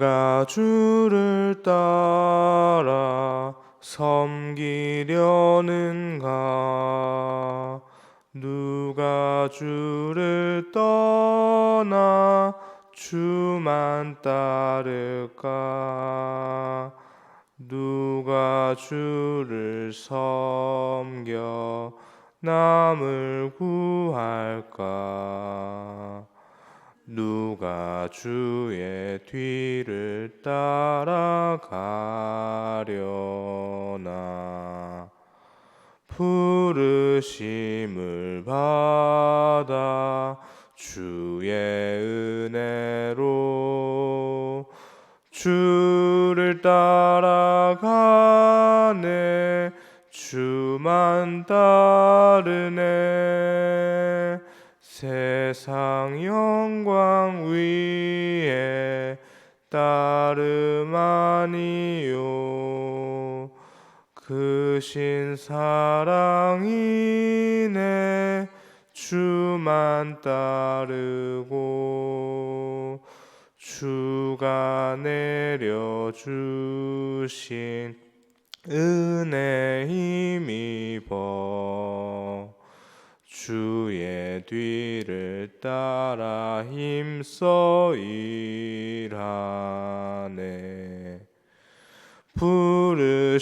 누가 주를 따라 섬기려는가? 누가 주를 떠나 주만 따를까? 누가 주를 섬겨 남을 구할까 누가 주의 뒤를 따라가려나? 부르심을 받아 주의 은혜로 주를 따라가네 주만 따르네 세상 영광 위에 따름 아니요. 그신 사랑이네 주만 따르고 주가 내려주신 은혜 힘입어 주의 뒤를 따라 힘써 일하네. 부르심을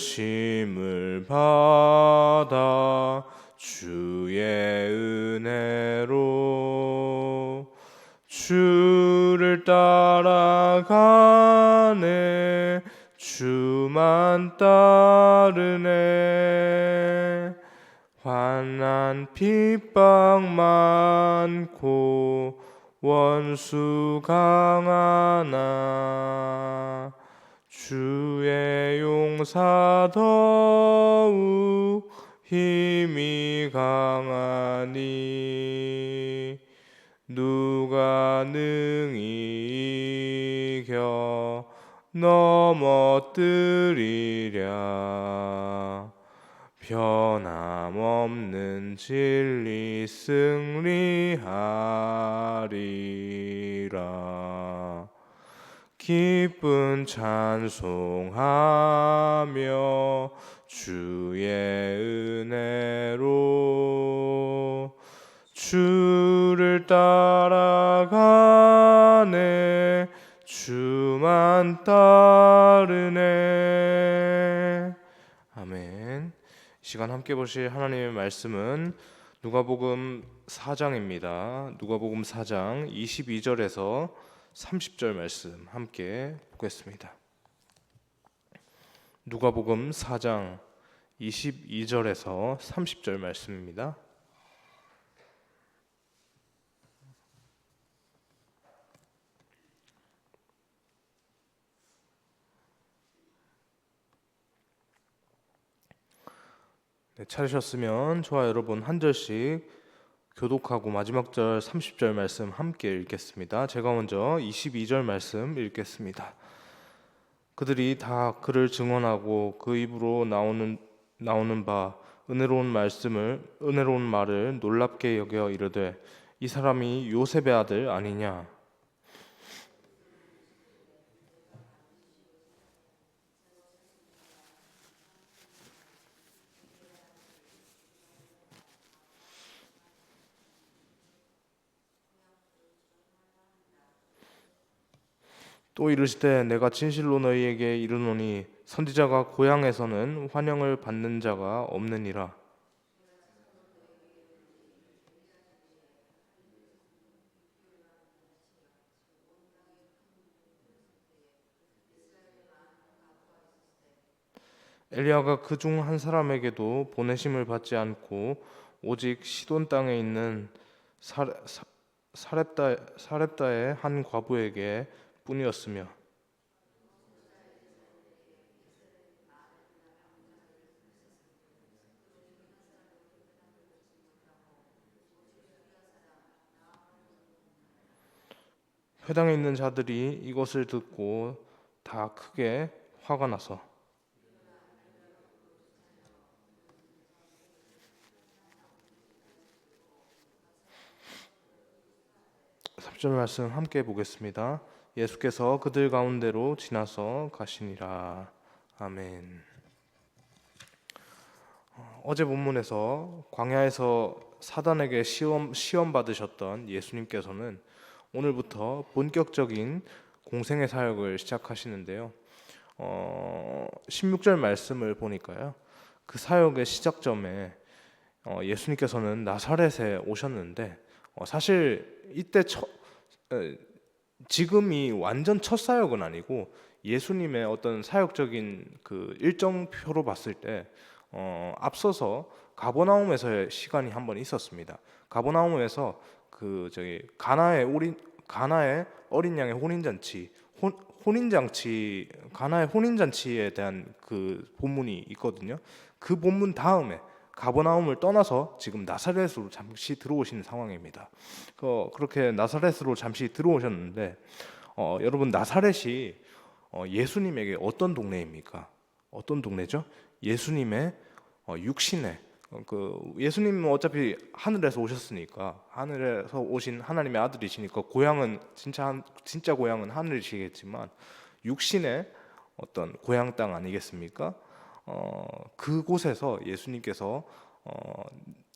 받아 주의 은혜로 주를 따라가네. 주만 따르네 환난 핍박 많고 원수 강하나 주의 용사 더욱 힘이 강하니 누가 능히 이겨 넘어뜨리랴 변함없는 진리 승리하리라. 기쁜 찬송하며 주의 은혜로 주를 따라가네 주만 따르네 시간 함께 보실 하나님의 말씀은 누가복음 4장입니다. 누가복음 4장 22절에서 30절 말씀 함께 보겠습니다. 누가복음 4장 22절에서 30절 말씀입니다. 네, 찾으셨으면 저와 여러분 한 절씩 교독하고 마지막 절 30절 말씀 함께 읽겠습니다. 제가 먼저 22절 말씀 읽겠습니다. 그들이 다 그를 증언하고 그 입으로 나오는 나오는 바 은혜로운 말씀을 은혜로운 말을 놀랍게 여겨 이르되 이 사람이 요셉의 아들 아니냐 또 이르시되 내가 진실로 너희에게 이르노니 선지자가 고향에서는 환영을 받는 자가 없느니라. 엘리야가 그 중 한 사람에게도 보내심을 받지 않고 오직 시돈 땅에 있는 사렙다 사렙다의 한 과부에게 뿐이었으며 회당에 있는 자들이 이것을 듣고 다 크게 화가 나서 3절 말씀 함께 보겠습니다. 예수께서 그들 가운데로 지나서 가시니라. 아멘. 어, 어제 본문에서 광야에서 사단에게 시험 시험 받으셨던 예수님께서는 오늘부터 본격적인 공생의 사역을 시작하시는데요. 어, 16절 말씀을 보니까요. 그 사역의 시작점에 어, 예수님께서는 나사렛에 오셨는데 어, 사실 이때 처, 에, 지금이 완전 첫 사역은 아니고 예수님의 어떤 사역적인 그 일정표로 봤을 때 어, 앞서서 가버나움에서의 시간이 한 번 있었습니다. 가버나움에서 그 저기 가나의 어린 가나의 어린 양의 혼인 잔치 혼, 혼인 잔치 가나의 혼인 잔치에 대한 그 본문이 있거든요. 그 본문 다음에 가버나움을 떠나서 지금 나사렛으로 잠시 들어오신 상황입니다. 어, 그렇게 나사렛으로 잠시 들어오셨는데 어, 여러분 나사렛이 어, 예수님에게 어떤 동네입니까? 어떤 동네죠? 예수님의 어, 육신의 어, 그 예수님은 어차피 하늘에서 오셨으니까 하늘에서 오신 하나님의 아들이시니까 고향은 진짜 진짜 고향은 하늘이시겠지만 육신의 어떤 고향 땅 아니겠습니까? 어, 그곳에서 예수님께서 어,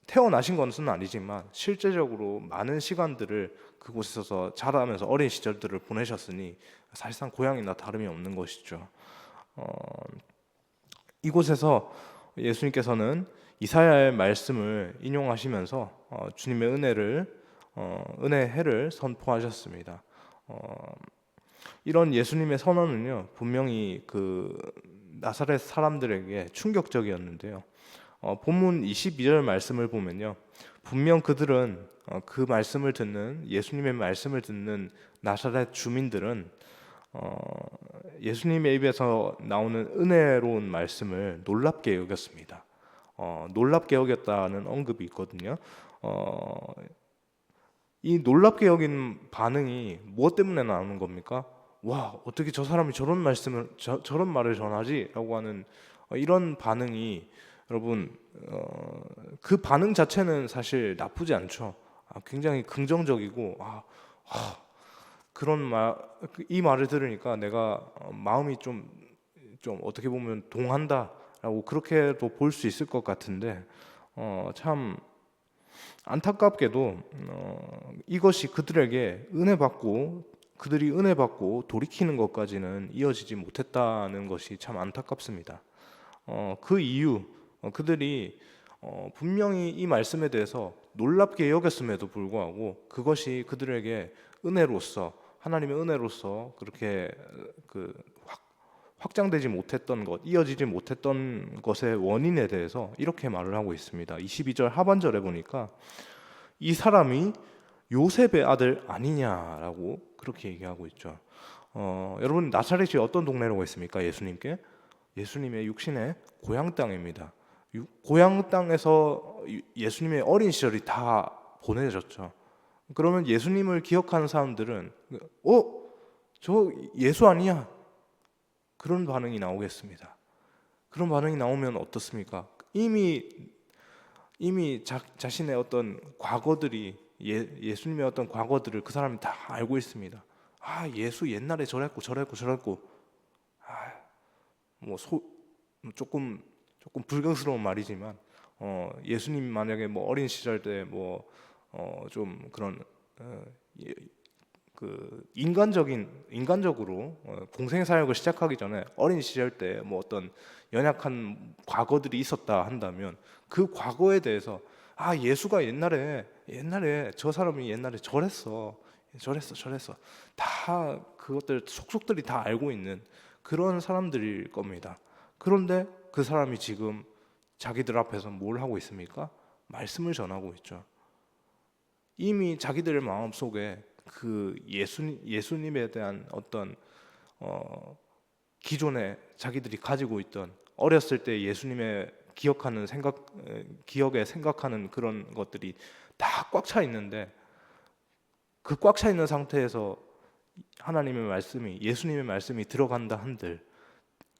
태어나신 것은 아니지만 실제적으로 많은 시간들을 그곳에서 자라면서 어린 시절들을 보내셨으니 사실상 고향이나 다름이 없는 것이죠. 어, 이곳에서 예수님께서는 이사야의 말씀을 인용하시면서 어, 주님의 은혜를 어, 은혜 해를 선포하셨습니다. 어, 이런 예수님의 선언은요 분명히 그 나사렛 사람들에게 충격적이었는데요. 어, 본문 22절 말씀을 보면요. 분명 그들은 어, 그 말씀을 듣는 예수님의 말씀을 듣는 나사렛 주민들은 어, 예수님의 입에서 나오는 은혜로운 말씀을 놀랍게 여겼습니다. 어, 놀랍게 여겼다는 언급이 있거든요. 어, 이 놀랍게 여긴 반응이 무엇 때문에 나오는 겁니까? 와 어떻게 저 사람이 저런 말씀을 저, 런 말을 전하지라고 하는 어, 이런 반응이 여러분 어, 그 반응 자체는 사실 나쁘지 않죠. 아, 굉장히 긍정적이고 아, 아, 그런 말이 말을 들으니까 내가 어, 마음이 좀좀 어떻게 보면 동한다라고 그렇게도 볼 수 있을 것 같은데 어, 참 안타깝게도 어, 이것이 그들에게 은혜 받고 그들이 은혜 받고 돌이키는 것까지는 이어지지 못했다는 것이 참 안타깝습니다. 어, 그 이유 어, 그들이 어, 분명히 이 말씀에 대해서 놀랍게 여겼음에도 불구하고 그것이 그들에게 은혜로서 하나님의 은혜로서 그렇게 그 확, 확장되지 못했던 것, 이어지지 못했던 것의 원인에 대해서 이렇게 말을 하고 있습니다. 22절 하반절에 보니까 이 사람이 요셉의 아들 아니냐라고 그렇게 얘기하고 있죠. 어, 여러분 나사렛이 어떤 동네라고 했습니까? 예수님께 예수님의 육신의 고향 땅입니다. 고향 땅에서 예수님의 어린 시절이 다 보내졌죠. 그러면 예수님을 기억하는 사람들은 어, 저 예수 아니야? 그런 반응이 나오겠습니다. 그런 반응이 나오면 어떻습니까? 이미 이미 자, 자신의 어떤 과거들이 예, 예수님의 어떤 과거들을 그 사람이 다 알고 있습니다. 아 예수 옛날에 저랬고 저랬고 저랬고 아뭐 조금 조금 불경스러운 말이지만 어, 예수님 만약에 뭐 어린 시절 때뭐 어, 좀 그런 어, 예, 그 인간적인 인간적으로 어, 공생 사역을 시작하기 전에 어린 시절 때 뭐 어떤 연약한 과거들이 있었다 한다면 그 과거에 대해서 아 예수가 옛날에 옛날에 저 사람이 옛날에 저랬어 저랬어 저랬어 다 그것들 속속들이 다 알고 있는 그런 사람들일 겁니다. 그런데 그 사람이 지금 자기들 앞에서 뭘 하고 있습니까? 말씀을 전하고 있죠. 이미 자기들 마음 속에 그 예수 예수님에 대한 어떤 어, 기존에 자기들이 가지고 있던 어렸을 때 예수님의 기억하는 생각 에, 기억에 생각하는 그런 것들이 다 꽉 차 있는데 그 꽉 차 있는 상태에서 하나님의 말씀이 예수님의 말씀이 들어간다 한들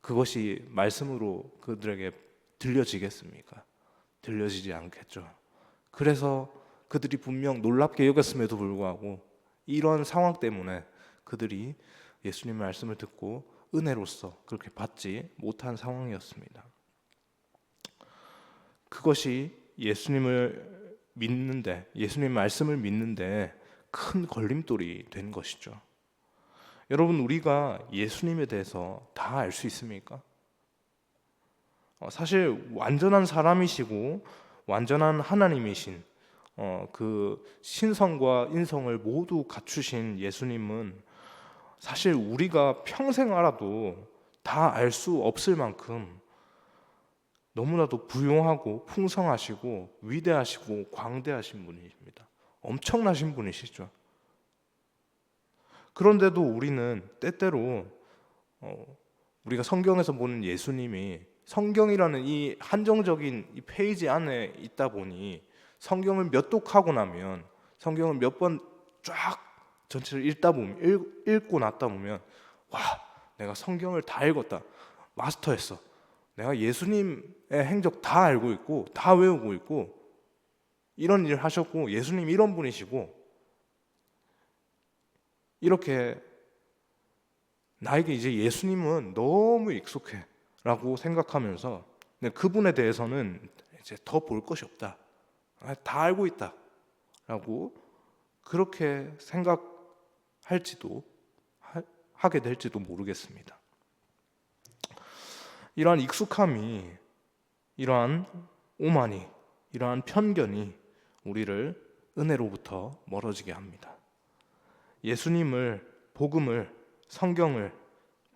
그것이 말씀으로 그들에게 들려지겠습니까? 들려지지 않겠죠. 그래서 그들이 분명 놀랍게 여겼음에도 불구하고 이런 상황 때문에 그들이 예수님의 말씀을 듣고 은혜로서 그렇게 받지 못한 상황이었습니다. 그것이 예수님을 믿는데 예수님 말씀을 믿는데 큰 걸림돌이 된 것이죠. 여러분 우리가 예수님에 대해서 다 알 수 있습니까? 어, 사실 완전한 사람이시고 완전한 하나님이신 어, 그 신성과 인성을 모두 갖추신 예수님은 사실 우리가 평생 알아도 다 알 수 없을 만큼 너무나도 부용하고 풍성하시고 위대하시고 광대하신 분이십니다. 엄청나신 분이시죠. 그런데도 우리는 때때로 어, 우리가 성경에서 보는 예수님이 성경이라는 이 한정적인 이 페이지 안에 있다 보니 성경을 몇 독하고 나면 성경을 몇 번 쫙 전체를 읽다 보면 읽, 읽고 났다 보면 와 내가 성경을 다 읽었다 마스터했어 내가 예수님의 행적 다 알고 있고 다 외우고 있고 이런 일을 하셨고 예수님 이런 분이시고 이렇게 나에게 이제 예수님은 너무 익숙해라고 생각하면서 그분에 대해서는 이제 더 볼 것이 없다. 아, 다 알고 있다라고 그렇게 생각할지도 하게 될지도 모르겠습니다. 이러한 익숙함이 이러한 오만이 이러한 편견이 우리를 은혜로부터 멀어지게 합니다. 예수님을 복음을 성경을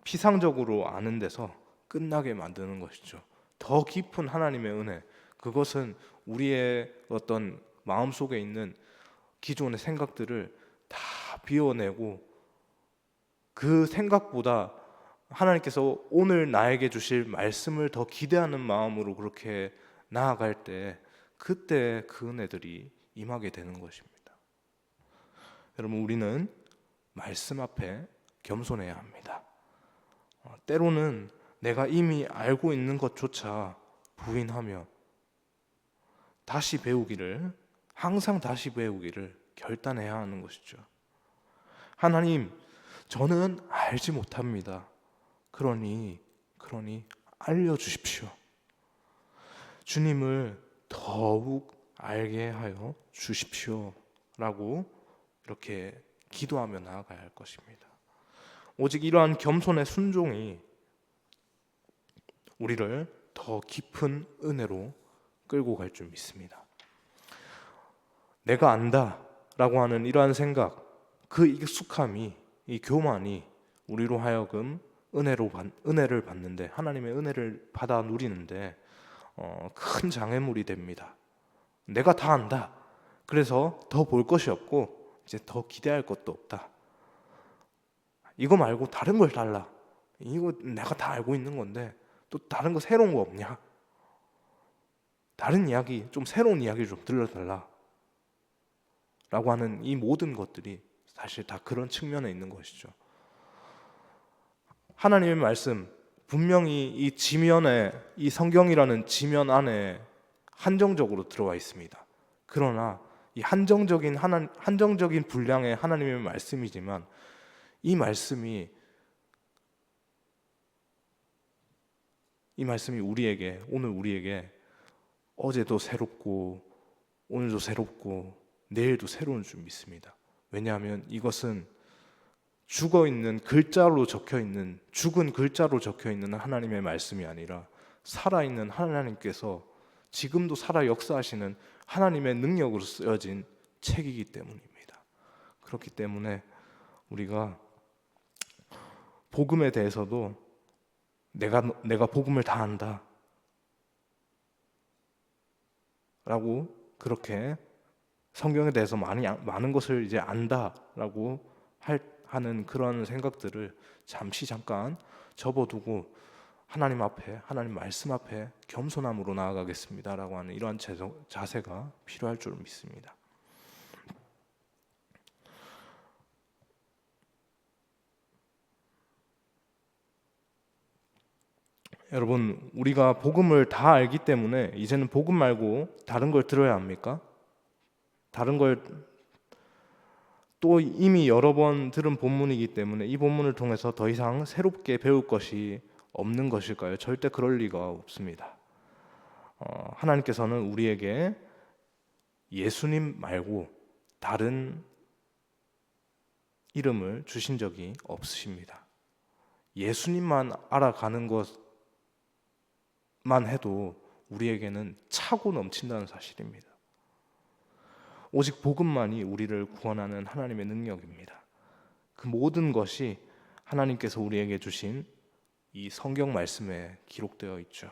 피상적으로 아는 데서 끝나게 만드는 것이죠. 더 깊은 하나님의 은혜 그것은 우리의 어떤 마음 속에 있는 기존의 생각들을 다 비워내고 그 생각보다 하나님께서 오늘 나에게 주실 말씀을 더 기대하는 마음으로 그렇게 나아갈 때 그때 그 은혜들이 임하게 되는 것입니다. 여러분 우리는 말씀 앞에 겸손해야 합니다. 어, 때로는 내가 이미 알고 있는 것조차 부인하며 다시 배우기를 항상 다시 배우기를 결단해야 하는 것이죠. 하나님, 저는 알지 못합니다. 그러니 그러니 알려 주십시오. 주님을 더욱 알게 하여 주십시오라고 이렇게 기도하며 나아가야 할 것입니다. 오직 이러한 겸손의 순종이 우리를 더 깊은 은혜로 끌고 갈 줄 믿습니다. 내가 안다라고 하는 이러한 생각, 그 익숙함이 이 교만이 우리로 하여금 은혜로 받, 은혜를 받는데 하나님의 은혜를 받아 누리는데 어, 큰 장애물이 됩니다. 내가 다 안다. 그래서 더 볼 것이 없고 이제 더 기대할 것도 없다. 이거 말고 다른 걸 달라. 이거 내가 다 알고 있는 건데 또 다른 거 새로운 거 없냐? 다른 이야기, 좀 새로운 이야기를 좀 들려달라. 라고 하는 이 모든 것들이 사실 다 그런 측면에 있는 것이죠. 하나님의 말씀, 분명히 이 지면에, 이 성경이라는 지면 안에 한정적으로 들어와 있습니다. 그러나 이 한정적인 하나, 한정적인 분량의 하나님의 말씀이지만 이 말씀이 이 말씀이 우리에게 오늘 우리에게 어제도 새롭고 오늘도 새롭고 내일도 새로운 줄 믿습니다. 왜냐하면 이것은 죽어 있는 글자로 적혀 있는 죽은 글자로 적혀 있는 하나님의 말씀이 아니라 살아 있는 하나님께서 지금도 살아 역사하시는 하나님의 능력으로 쓰여진 책이기 때문입니다. 그렇기 때문에 우리가 복음에 대해서도 내가 내가 복음을 다 안다. 라고 그렇게 성경에 대해서 많이 많은 것을 이제 안다라고 할, 하는 그런 생각들을 잠시 잠깐 접어두고 하나님 앞에 하나님 말씀 앞에 겸손함으로 나아가겠습니다라고 하는 이러한 자세가 필요할 줄 믿습니다. 여러분, 우리가 복음을 다 알기 때문에 이제는 복음 말고 다른 걸 들어야 합니까? 다른 걸 또 이미 여러 번 들은 본문이기 때문에 이 본문을 통해서 더 이상 새롭게 배울 것이 없는 것일까요? 절대 그럴 리가 없습니다. 어, 하나님께서는 우리에게 예수님 말고 다른 이름을 주신 적이 없으십니다. 예수님만 알아가는 것만 해도 우리에게는 차고 넘친다는 사실입니다. 오직 복음만이 우리를 구원하는 하나님의 능력입니다. 그 모든 것이 하나님께서 우리에게 주신 이 성경 말씀에 기록되어 있죠.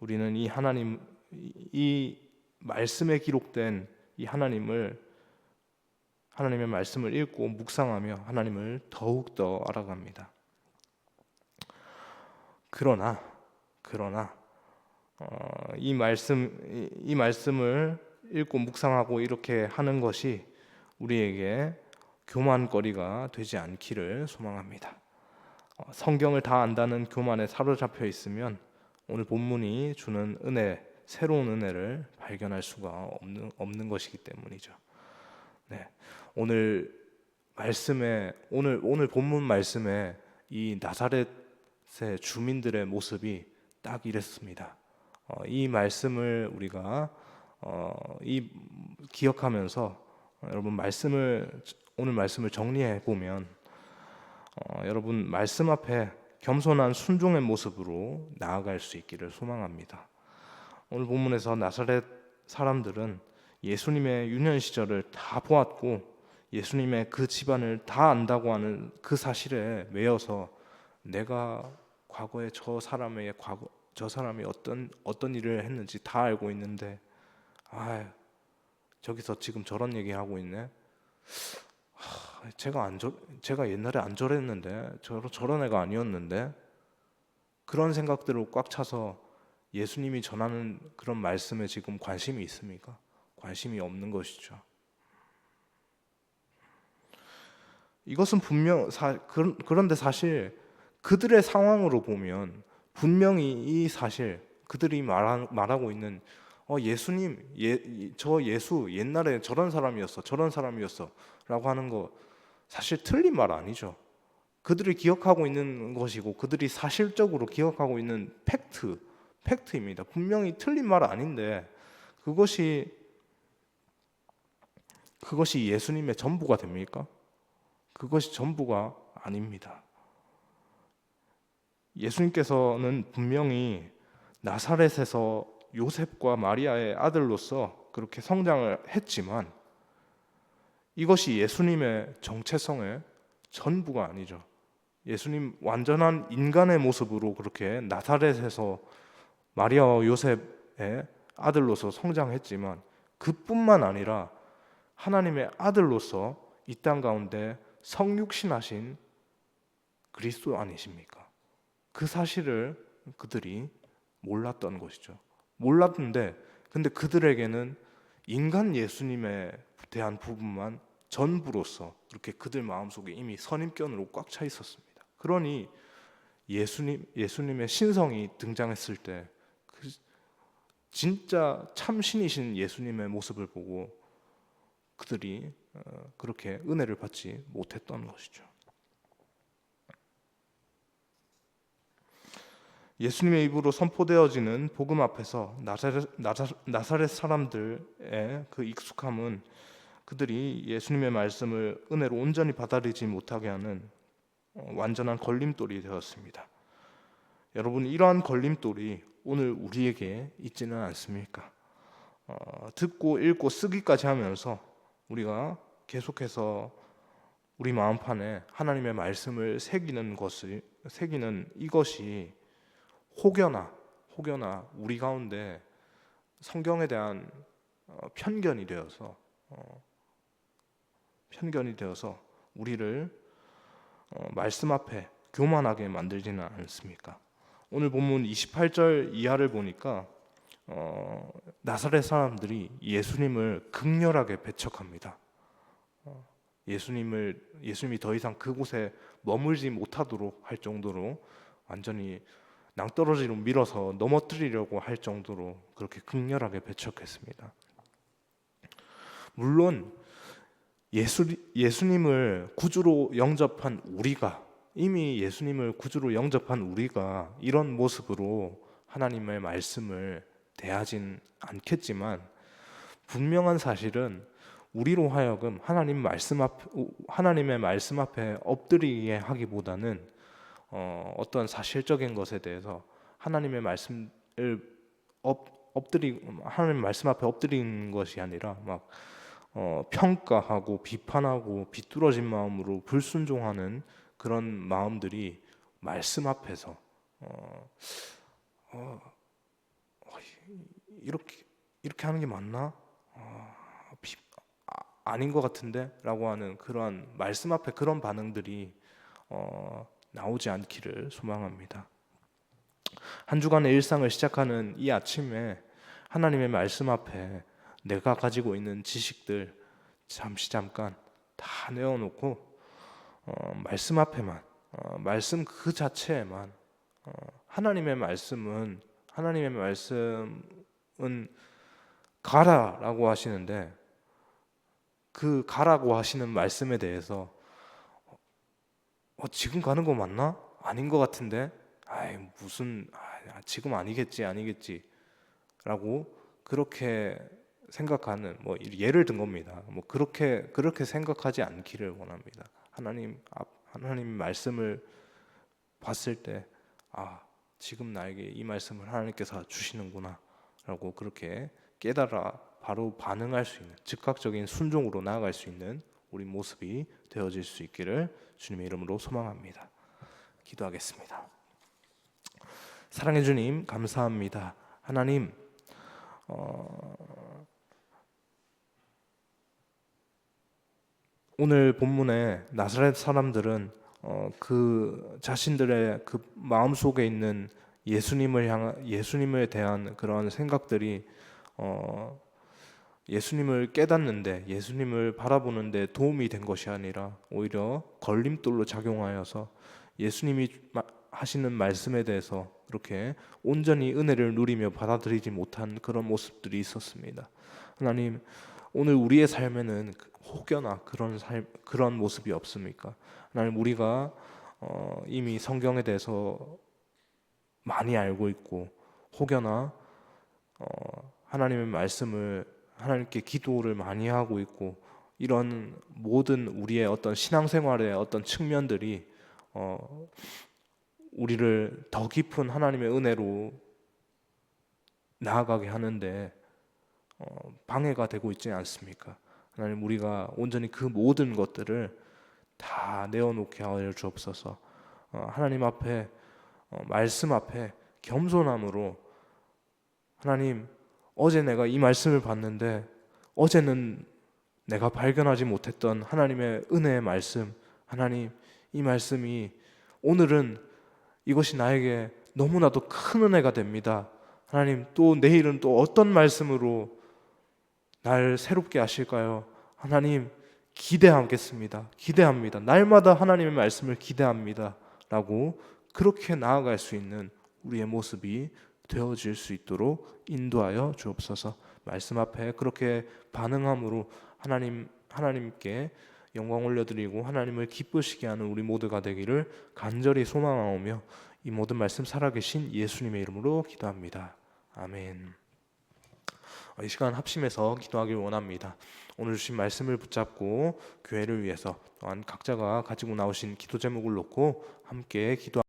우리는 이 하나님 이 말씀에 기록된 이 하나님을 하나님의 말씀을 읽고 묵상하며 하나님을 더욱 더 알아갑니다. 그러나 그러나 어, 이 말씀 이 말씀을 읽고 묵상하고 이렇게 하는 것이 우리에게 교만거리가 되지 않기를 소망합니다. 어, 성경을 다 안다는 교만에 사로잡혀 있으면 오늘 본문이 주는 은혜, 새로운 은혜를 발견할 수가 없는, 없는 것이기 때문이죠. 네, 오늘 말씀에 오늘 오늘 본문 말씀에 이 나사렛의 주민들의 모습이 딱 이랬습니다. 어, 이 말씀을 우리가 어, 이 기억하면서 여러분 말씀을 오늘 말씀을 정리해 보면 어, 여러분 말씀 앞에 겸손한 순종의 모습으로 나아갈 수 있기를 소망합니다. 오늘 본문에서 나사렛 사람들은 예수님의 유년 시절을 다 보았고 예수님의 그 집안을 다 안다고 하는 그 사실에 매여서 내가 과거에 저 사람의 과거 저 사람이 어떤 어떤 일을 했는지 다 알고 있는데 아, 저기서 지금 저런 얘기 하고 있네. 하, 제가 안 저, 제가 옛날에 안 저랬는데 저, 저런 애가 아니었는데 그런 생각들을 꽉 차서 예수님이 전하는 그런 말씀에 지금 관심이 있습니까? 관심이 없는 것이죠. 이것은 분명 사, 그런데 사실 그들의 상황으로 보면 분명히 이 사실 그들이 말하, 말하고 있는 어, 예수님, 예, 저 예수 옛날에 저런 사람이었어, 저런 사람이었어라고 하는 거 사실 틀린 말 아니죠. 그들이 기억하고 있는 것이고 그들이 사실적으로 기억하고 있는 팩트, 팩트입니다. 분명히 틀린 말 아닌데 그것이 그것이 예수님의 전부가 됩니까? 그것이 전부가 아닙니다. 예수님께서는 분명히 나사렛에서 요셉과 마리아의 아들로서 그렇게 성장을 했지만 이것이 예수님의 정체성의 전부가 아니죠. 예수님 완전한 인간의 모습으로 그렇게 나사렛에서 마리아와 요셉의 아들로서 성장했지만 그뿐만 아니라 하나님의 아들로서 이 땅 가운데 성육신하신 그리스도 아니십니까? 그 사실을 그들이 몰랐던 것이죠. 몰랐는데 근데 그들에게는 인간 예수님에 대한 부분만 전부로서 그렇게 그들 마음속에 이미 선입견으로 꽉 차 있었습니다. 그러니 예수님 예수님의 신성이 등장했을 때 그 진짜 참 신이신 예수님의 모습을 보고 그들이 어, 그렇게 은혜를 받지 못했던 것이죠. 예수님의 입으로 선포되어지는 복음 앞에서 나사렛, 나사렛 사람들의 그 익숙함은 그들이 예수님의 말씀을 은혜로 온전히 받아들이지 못하게 하는 어, 완전한 걸림돌이 되었습니다. 여러분 이러한 걸림돌이 오늘 우리에게 있지는 않습니까? 어, 듣고 읽고 쓰기까지 하면서 우리가 계속해서 우리 마음판에 하나님의 말씀을 새기는 것을 새기는 이것이 혹여나 혹여나 우리 가운데 성경에 대한 어, 편견이 되어서 어, 편견이 되어서 우리를 어, 말씀 앞에 교만하게 만들지는 않습니까? 오늘 본문 28절 이하를 보니까 어, 나사렛 사람들이 예수님을 극렬하게 배척합니다. 어, 예수님을 예수님이 더 이상 그곳에 머물지 못하도록 할 정도로 완전히 낭떠러지로 밀어서 넘어뜨리려고 할 정도로 그렇게 극렬하게 배척했습니다. 물론 예수 예수님을 구주로 영접한 우리가 이미 예수님을 구주로 영접한 우리가 이런 모습으로 하나님의 말씀을 대하진 않겠지만 분명한 사실은 우리로 하여금 하나님 말씀 앞 하나님의 말씀 앞에 엎드리게 하기보다는 어, 어떤 사실적인 것에 대해서 하나님의 말씀을 엎, 엎드리 하나님 말씀 앞에 엎드리는 것이 아니라 막 어, 평가하고 비판하고 비뚤어진 마음으로 불순종하는 그런 마음들이 말씀 앞에서 어, 어, 어, 이렇게 이렇게 하는 게 맞나? 어, 비, 아, 아닌 것 같은데라고 하는 그러한 말씀 앞에 그런 반응들이 어, 나오지 않기를 소망합니다. 한 주간의 일상을 시작하는 이 아침에 하나님의 말씀 앞에 내가 가지고 있는 지식들 잠시 잠깐 다 내어놓고 어, 말씀 앞에만 어, 말씀 그 자체에만 어, 하나님의 말씀은 하나님의 말씀은 가라라고 하시는데 그 가라고 하시는 말씀에 대해서 어, 지금 가는 거 맞나? 아닌 것 같은데. 아이 무슨 아, 지금 아니겠지 아니겠지라고 그렇게 생각하는 뭐 예를 든 겁니다. 뭐 그렇게 그렇게 생각하지 않기를 원합니다. 하나님 앞 하나님 말씀을 봤을 때 아, 지금 나에게 이 말씀을 하나님께서 주시는구나라고 그렇게 깨달아 바로 반응할 수 있는 즉각적인 순종으로 나아갈 수 있는 우리 모습이 되어질 수 있기를 주님의 이름으로 소망합니다. 기도하겠습니다. 사랑해 주님 감사합니다. 하나님 어, 오늘 본문에 나사렛 사람들은 어, 그 자신들의 그 마음 속에 있는 예수님을 향한 예수님에 대한 그런 생각들이 어, 예수님을 깨닫는데 예수님을 바라보는데 도움이 된 것이 아니라 오히려 걸림돌로 작용하여서 예수님이 하시는 말씀에 대해서 그렇게 온전히 은혜를 누리며 받아들이지 못한 그런 모습들이 있었습니다. 하나님 오늘 우리의 삶에는 그 혹여나 그런 삶 그런 모습이 없습니까? 하나님 우리가 어, 이미 성경에 대해서 많이 알고 있고 혹여나 어, 하나님의 말씀을 하나님께 기도를 많이 하고 있고 이런 모든 우리의 어떤 신앙생활의 어떤 측면들이 어, 우리를 더 깊은 하나님의 은혜로 나아가게 하는데 어, 방해가 되고 있지 않습니까? 하나님 우리가 온전히 그 모든 것들을 다 내어놓게 하여 주옵소서. 어, 하나님 앞에 어, 말씀 앞에 겸손함으로 하나님 어제 내가 이 말씀을 봤는데 어제는 내가 발견하지 못했던 하나님의 은혜의 말씀, 하나님 이 말씀이 오늘은 이것이 나에게 너무나도 큰 은혜가 됩니다. 하나님 또 내일은 또 어떤 말씀으로 날 새롭게 하실까요? 하나님 기대하겠습니다. 기대합니다. 날마다 하나님의 말씀을 기대합니다. 라고 그렇게 나아갈 수 있는 우리의 모습이 되어질 수 있도록 인도하여 주옵소서. 말씀 앞에 그렇게 반응함으로 하나님 하나님께 영광 올려드리고 하나님을 기쁘시게 하는 우리 모두가 되기를 간절히 소망하오며 이 모든 말씀 살아계신 예수님의 이름으로 기도합니다. 아멘. 어, 이 시간 합심해서 기도하길 원합니다. 오늘 주신 말씀을 붙잡고 교회를 위해서 또한 각자가 가지고 나오신 기도 제목을 놓고 함께 기도